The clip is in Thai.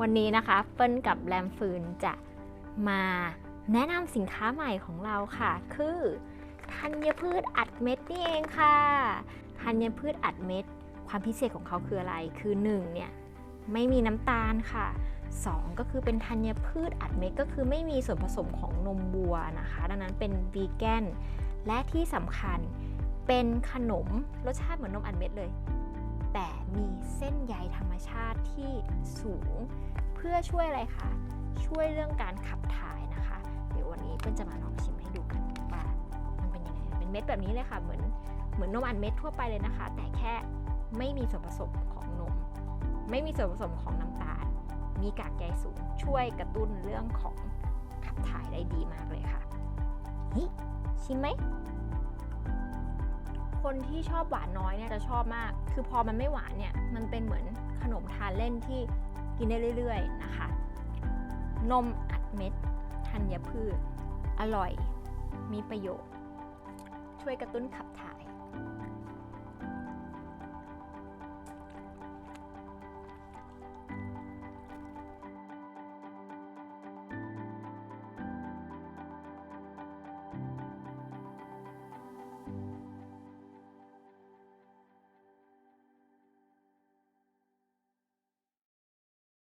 วันนี้นะคะเปิ้ลกับแรมฟืนจะมาแนะนำสินค้าใหม่ของเราค่ะ คือธัญพืชอัดเม็ดนี่เองค่ะธัญพืชอัดเม็ด ความพิเศษของเขาคืออะไร คือ1เนี่ยไม่มีน้ำตาลค่ะ 2 ก็คือเป็นธัญพืชอัดเม็ดก็คือไม่มีส่วนผสมของนมวัวนะคะ ดังนั้นเป็นวีแกนและที่สำคัญเป็นขนมรสชาติเหมือนนมอัดเม็ดเลย มีเส้นใยธรรมชาติที่สูง เพื่อช่วยอะไรคะช่วยเรื่องการขับถ่ายนะคะ เดี๋ยววันนี้เปิ้ลจะมาลองชิมให้ดูกันว่ามันเป็นยังไงเป็นเม็ดแบบนี้เลยค่ะเหมือนเหมือนนมอัดเม็ดทั่วไปเลยนะคะ แต่แค่ไม่มีส่วนผสมของนม ไม่มีส่วนผสมของน้ำตาล มีกากใยสูง ช่วยกระตุ้นเรื่องของขับถ่ายได้ดีมากเลยค่ะนี่ชิมไหม คนที่ชอบหวานน้อยเนี่ยจะชอบมาก คือพอมันไม่หวานเนี่ย มันเป็นเหมือนขนมทานเล่นที่กินได้เรื่อย ๆ นะคะ นมอัดเม็ดธัญพืช อร่อย มีประโยชน์ ช่วยกระตุ้นขับถ่าย